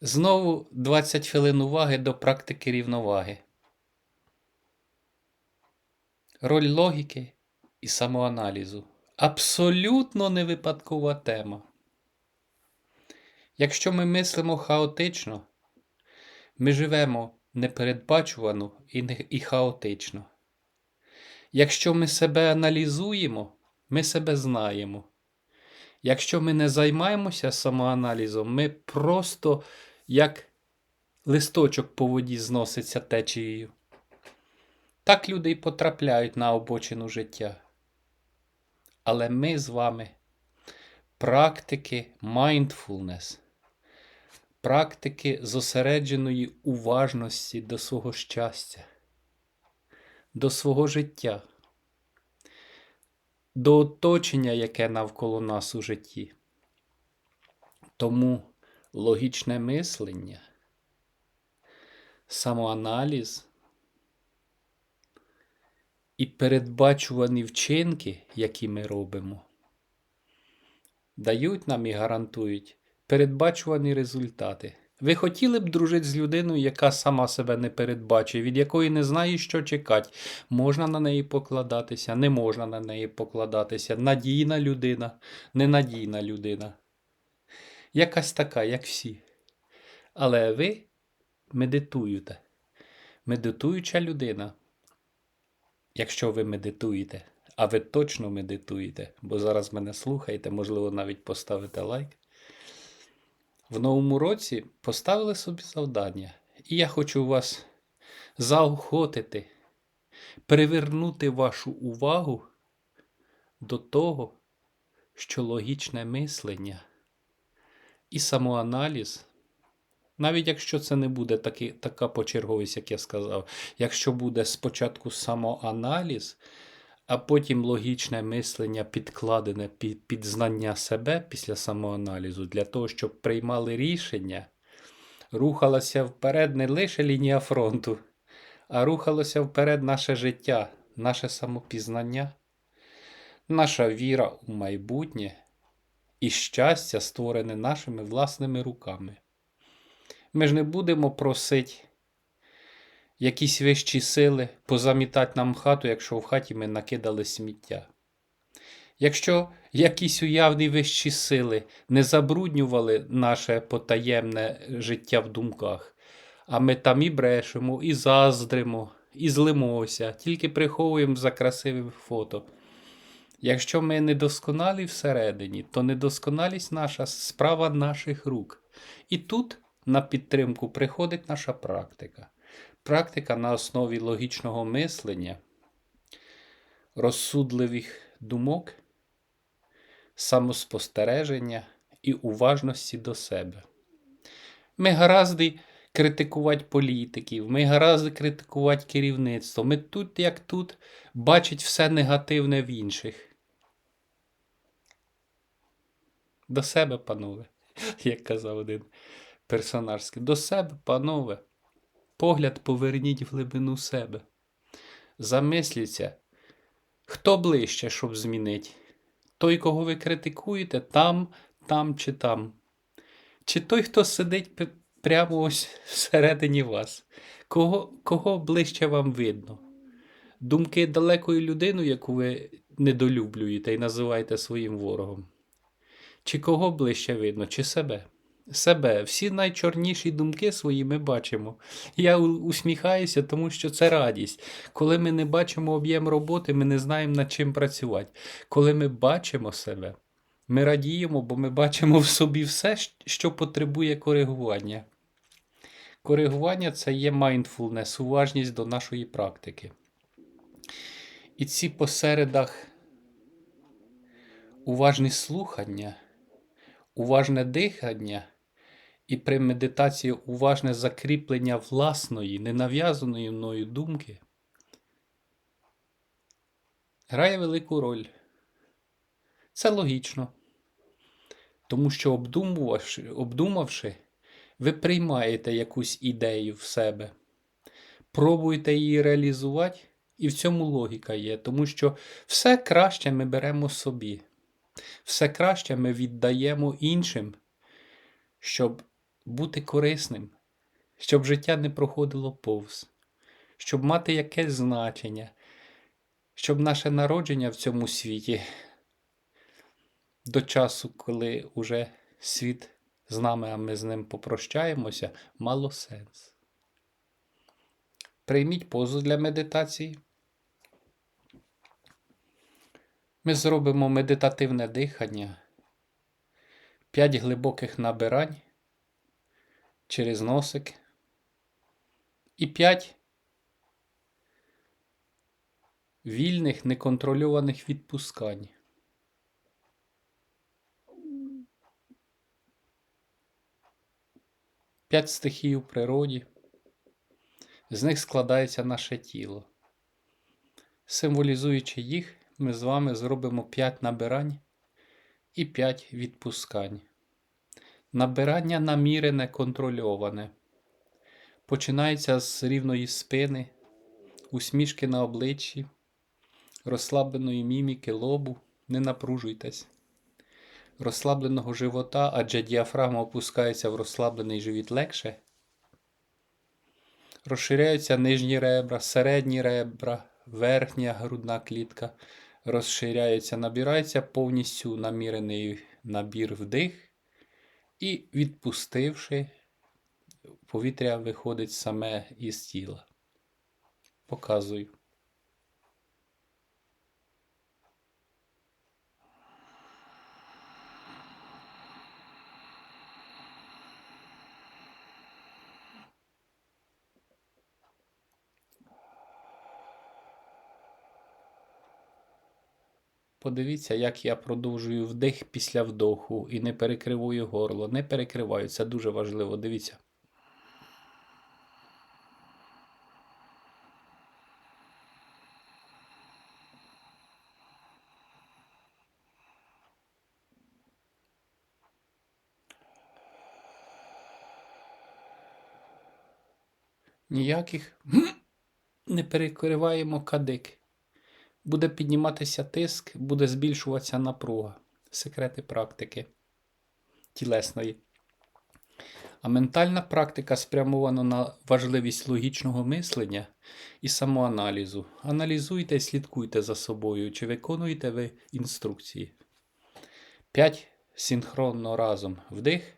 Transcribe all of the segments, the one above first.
Знову 20 хвилин уваги до практики рівноваги. Роль логіки і самоаналізу. Абсолютно невипадкова тема. Якщо ми мислимо хаотично, ми живемо непередбачувано і хаотично. Якщо ми себе аналізуємо, ми себе знаємо. Якщо ми не займаємося самоаналізом, ми просто як листочок по воді зноситься течією. Так люди й потрапляють на обочину життя. Але ми з вами практики mindfulness, практики зосередженої уважності до свого щастя, до свого життя, до оточення, яке навколо нас у житті. Тому логічне мислення, самоаналіз і передбачувані вчинки, які ми робимо, дають нам і гарантують передбачувані результати. Ви хотіли б дружити з людиною, яка сама себе не передбачує, від якої не знає, що чекати. Можна на неї покладатися, не можна на неї покладатися. Надійна людина, ненадійна людина. Якась така, як всі. Але ви медитуєте. Медитуюча людина. Якщо ви медитуєте, а ви точно медитуєте, бо зараз мене слухаєте, можливо, навіть поставите лайк. В новому році поставили собі завдання. І я хочу вас заохотити, привернути вашу увагу до того, що логічне мислення і самоаналіз, навіть якщо це не буде таки, така почерговість, як я сказав, якщо буде спочатку самоаналіз, а потім логічне мислення підкладене під, під знання себе після самоаналізу, для того, щоб приймали рішення, рухалася вперед не лише лінія фронту, а рухалося вперед наше життя, наше самопізнання, наша віра у майбутнє і щастя, створене нашими власними руками. Ми ж не будемо просити якісь вищі сили позамітати нам хату, якщо в хаті ми накидали сміття. Якщо якісь уявні вищі сили не забруднювали наше потаємне життя в думках, а ми там і брешемо, і заздримо, і злимося, тільки приховуємо за красивим фото. Якщо ми недосконалі всередині, то недосконалість наша справа наших рук. І тут на підтримку приходить наша практика. Практика на основі логічного мислення, розсудливих думок, самоспостереження і уважності до себе. Ми гаразди критикувати політиків, ми гаразди критикувати керівництво. Ми тут, як тут, бачить все негативне в інших. До себе, панове, як казав один персонаж. До себе, панове. Погляд поверніть в глибину себе. Замисліться, хто ближче, щоб змінити? Той, кого ви критикуєте, там, там чи там. Чи той, хто сидить прямо ось всередині вас? Кого, кого ближче вам видно? Думки далекої людини, яку ви недолюблюєте і називаєте своїм ворогом? Чи кого ближче видно, чи себе? Себе. Всі найчорніші думки свої ми бачимо. Я усміхаюся, тому що це радість. Коли ми не бачимо об'єм роботи, ми не знаємо над чим працювати. Коли ми бачимо себе, ми радіємо, бо ми бачимо в собі все, що потребує коригування. Коригування це є mindfulness, уважність до нашої практики. І ці посередах уважні слухання, уважне дихання і при медитації уважне закріплення власної, ненав'язаної мною думки грає велику роль. Це логічно. Тому що обдумувавши, обдумавши, ви приймаєте якусь ідею в себе, пробуєте її реалізувати, і в цьому логіка є, тому що все краще ми беремо собі, все краще ми віддаємо іншим, щоб бути корисним, щоб життя не проходило повз, щоб мати якесь значення, щоб наше народження в цьому світі до часу, коли уже світ з нами, а ми з ним попрощаємося, мало сенс. Прийміть позу для медитації. Ми зробимо медитативне дихання, 5 глибоких набирань через носик і 5 вільних неконтрольованих відпускань. П'ять стихій у природі. З них складається наше тіло. Символізуючи їх, ми з вами зробимо 5 набирань і 5 відпускань. Набирання намірене, контрольоване. Починається з рівної спини, усмішки на обличчі, розслабленої міміки лобу. Не напружуйтесь. Розслабленого живота, адже діафрагма опускається в розслаблений живіт легше. Розширяються нижні ребра, середні ребра, верхня грудна клітка. Розширяється, набирається повністю намірений набір вдих. І відпустивши, повітря виходить саме із тіла. Показую. Подивіться, як я продовжую вдих після вдоху і не перекривую горло. Не перекриваю, це дуже важливо. Дивіться. Ніяких не перекриваємо кадик буде підніматися тиск, буде збільшуватися напруга. Секрети практики тілесної. А ментальна практика спрямована на важливість логічного мислення і самоаналізу. Аналізуйте і слідкуйте за собою, чи виконуєте ви інструкції. 5. Синхронно разом. Вдих.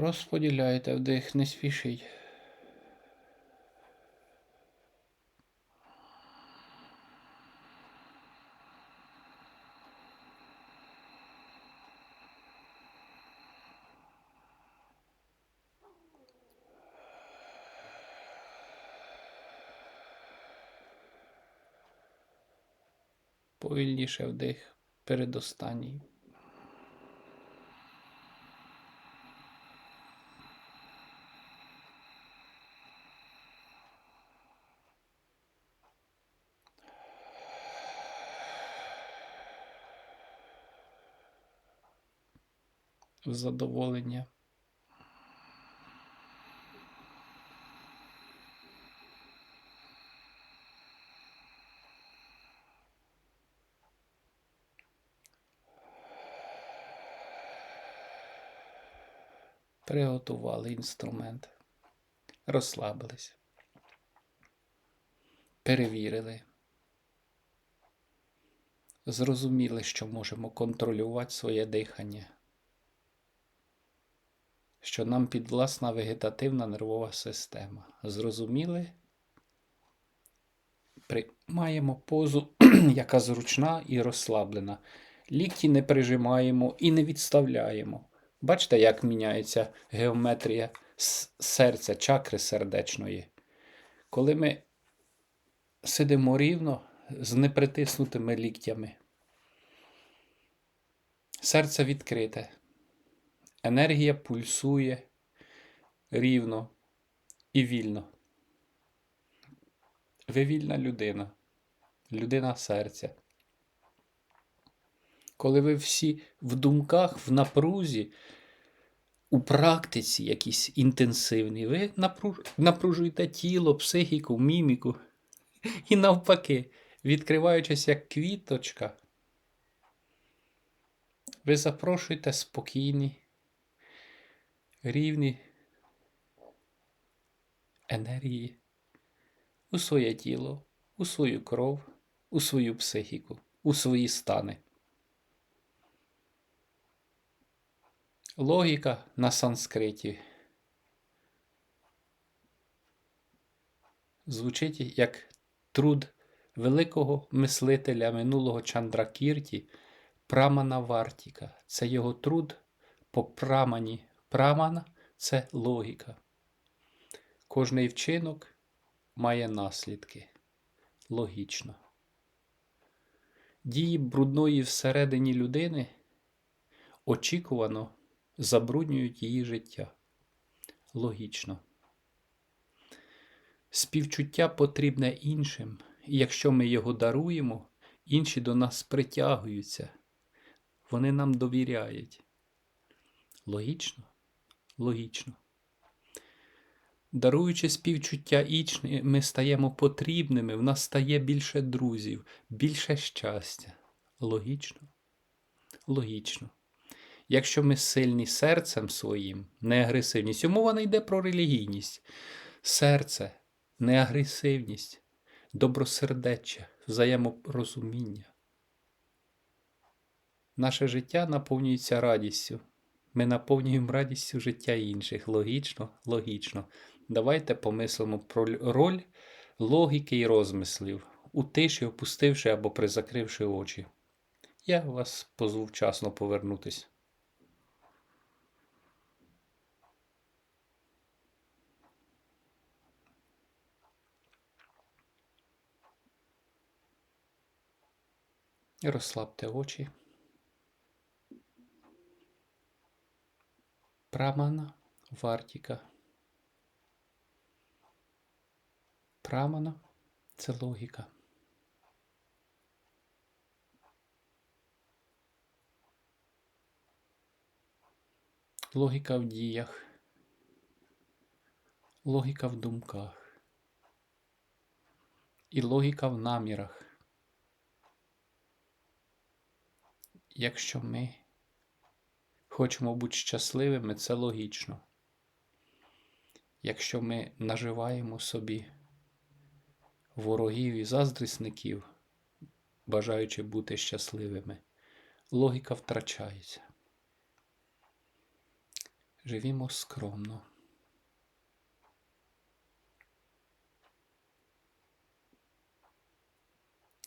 Розподіляйте вдих, не спішіть. Повільніше вдих передостанній. Задоволення. Приготували інструмент, розслабились, перевірили, зрозуміли, що можемо контролювати своє дихання що нам підвласна вегетативна нервова система. Зрозуміли? Приймаємо позу, яка зручна і розслаблена. Лікті не прижимаємо і не відставляємо. Бачите, як міняється геометрія серця, чакри сердечної. Коли ми сидимо рівно з непритиснутими ліктями, серце відкрите. Енергія пульсує рівно і вільно. Ви вільна людина, людина серця. Коли ви всі в думках, в напрузі, у практиці якісь інтенсивній, ви напруж- напружуєте тіло, психіку, міміку. І навпаки, відкриваючись як квіточка, ви запрошуєте спокійні, рівні енергії у своє тіло, у свою кров, у свою психіку, у свої стани. Логіка на санскриті звучить як труд великого мислителя минулого Чандракірті Прамана Вартіка. Це його труд по прамані. Прамана це логіка. Кожний вчинок має наслідки. Логічно. Дії брудної всередині людини очікувано забруднюють її життя. Логічно. Співчуття потрібне іншим, і якщо ми його даруємо, інші до нас притягуються. Вони нам довіряють. Логічно? Логічно. Даруючи співчуття іншим, ми стаємо потрібними, в нас стає більше друзів, більше щастя. Логічно? Логічно. Якщо ми сильні серцем своїм, не агресивність, мова не йде про релігійність. Серце, не агресивність, добросердеччя, взаєморозуміння. Наше життя наповнюється радістю. Ми наповнюємо радістю життя інших. Логічно, логічно. Давайте помислимо про роль логіки і розмислів, у тиші, опустивши або призакривши очі. Я вас позву вчасно повернутись. Розслабте очі. Прамана Вартіка. Прамана це логіка. Логіка в діях. Логіка в думках. І логіка в намірах. Якщо ми хочемо бути щасливими, це логічно. Якщо ми наживаємо собі ворогів і заздрісників, бажаючи бути щасливими, логіка втрачається. Живімо скромно.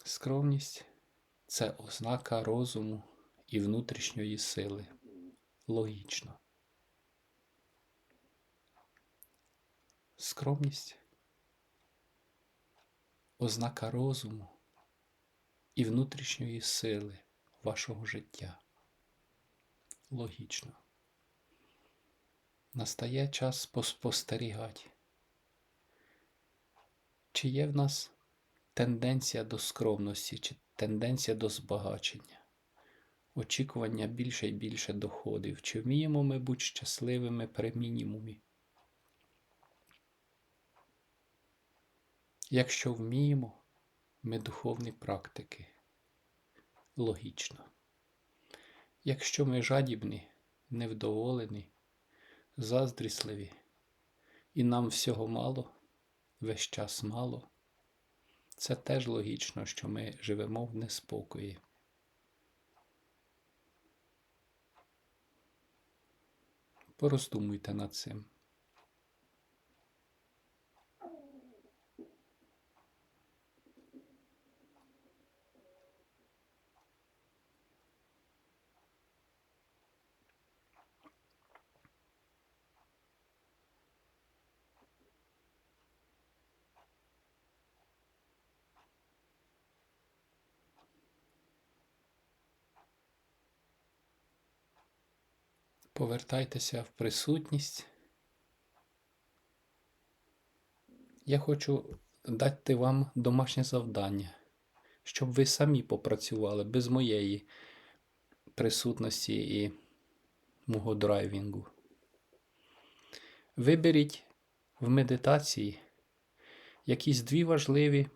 Скромність це ознака розуму і внутрішньої сили. Логічно. Скромність ознака розуму і внутрішньої сили вашого життя. Логічно. Настає час поспостерігати. Чи є в нас тенденція до скромності, чи тенденція до збагачення, очікування більше і більше доходів, чи вміємо ми бути щасливими при мінімумі? Якщо вміємо, ми духовні практики. Логічно. Якщо ми жадібні, невдоволені, заздрісливі, і нам всього мало, весь час мало, це теж логічно, що ми живемо в неспокої. Пороздумуйте над цим. Повертайтеся в присутність. Я хочу дати вам домашнє завдання, щоб ви самі попрацювали без моєї присутності і мого драйвінгу. Виберіть в медитації якісь дві важливі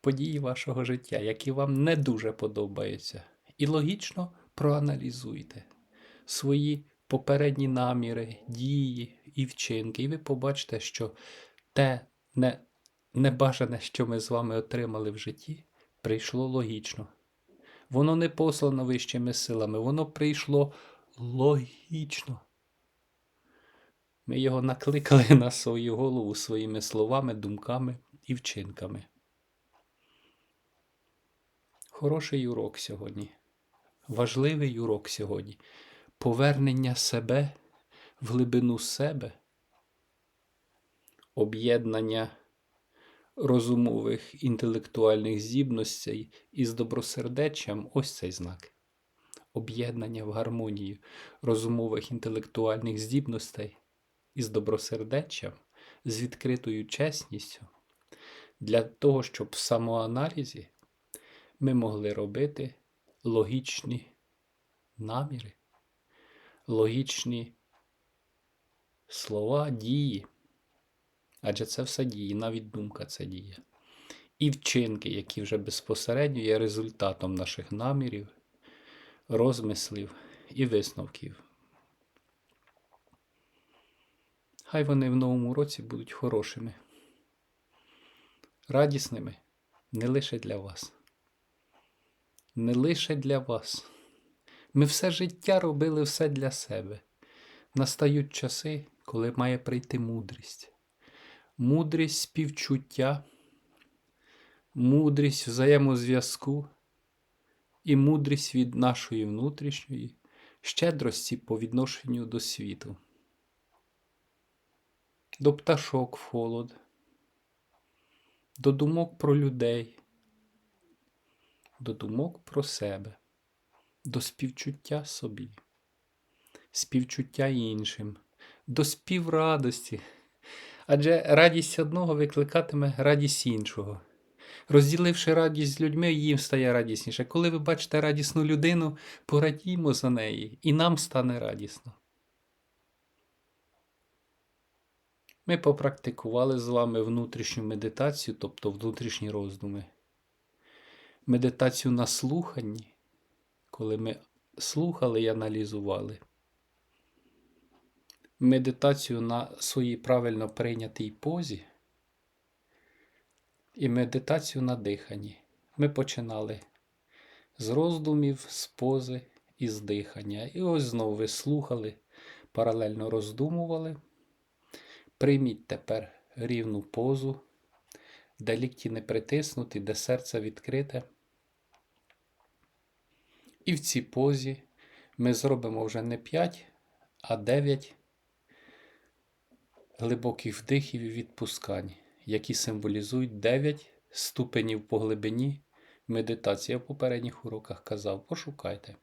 події вашого життя, які вам не дуже подобаються. І логічно проаналізуйте свої попередні наміри, дії і вчинки, і ви побачите, що те не, небажане, що ми з вами отримали в житті, прийшло логічно. Воно не послано вищими силами, воно прийшло логічно. Ми його накликали на свою голову своїми словами, думками і вчинками. Хороший урок сьогодні. Важливий урок сьогодні. Повернення себе в глибину себе, об'єднання розумових інтелектуальних здібностей із добросердеччям ось цей знак. Об'єднання в гармонію розумових інтелектуальних здібностей із добросердеччям, з відкритою чесністю, для того, щоб в самоаналізі ми могли робити логічні наміри, логічні слова, дії. Адже це все дії, навіть думка це дія. І вчинки, які вже безпосередньо є результатом наших намірів, розмислів і висновків. Хай вони в новому році будуть хорошими, радісними не лише для вас. Не лише для вас. Ми все життя робили все для себе. Настають часи, коли має прийти мудрість. Мудрість співчуття, мудрість взаємозв'язку і мудрість від нашої внутрішньої щедрості по відношенню до світу, до пташок в холод, до думок про людей, до думок про себе, до співчуття собі, співчуття іншим, до співрадості. Адже радість одного викликатиме радість іншого. Розділивши радість з людьми, їм стає радісніше. Коли ви бачите радісну людину, порадімо за неї, і нам стане радісно. Ми попрактикували з вами внутрішню медитацію, тобто внутрішні роздуми. Медитацію на слуханні, коли ми слухали і аналізували медитацію на своїй правильно прийнятій позі і медитацію на диханні. Ми починали з роздумів, з пози і з дихання. І ось знову ви слухали, паралельно роздумували. Прийміть тепер рівну позу, де лікті не притиснуті, де серце відкрите. І в цій позі ми зробимо вже не 5, а 9 глибоких вдихів і відпускань, які символізують 9 ступенів по глибині медитації. Я в попередніх уроках казав, пошукайте.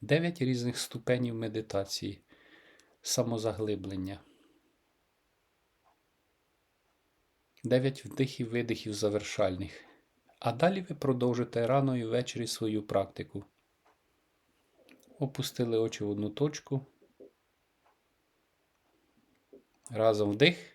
9 різних ступенів медитації, самозаглиблення. 9 вдихів видихів завершальних. А далі ви продовжите рано і ввечері свою практику. Опустили очі в одну точку. Разом вдих.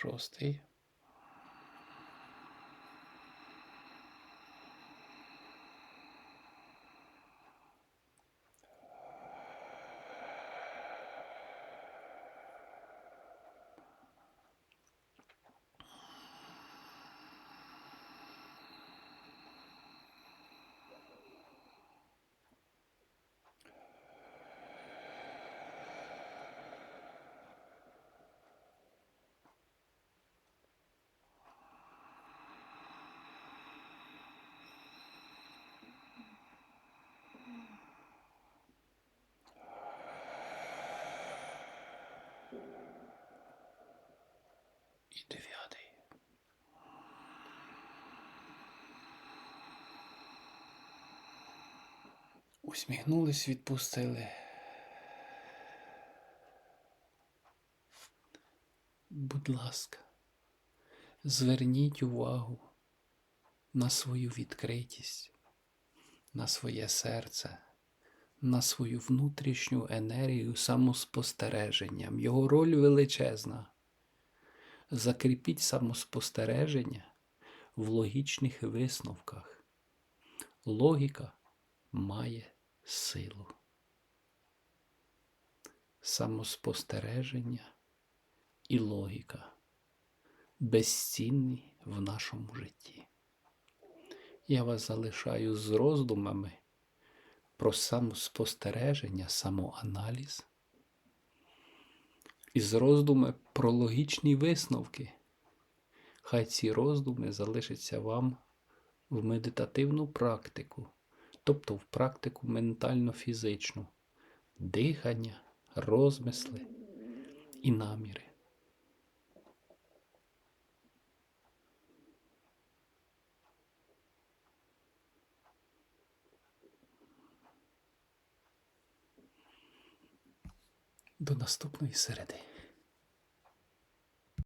Шостий. Усміхнулись, відпустили. Будь ласка, зверніть увагу на свою відкритість, на своє серце, на свою внутрішню енергію самоспостереженням. Його роль величезна. Закріпіть самоспостереження в логічних висновках. Логіка має силу. Самоспостереження і логіка безцінні в нашому житті. Я вас залишаю з роздумами про самоспостереження, самоаналіз і з роздуми про логічні висновки. Хай ці роздуми залишаться вам в медитативну практику, тобто в практику ментально-фізичну, дихання, розмисли і наміри. До наступної середи.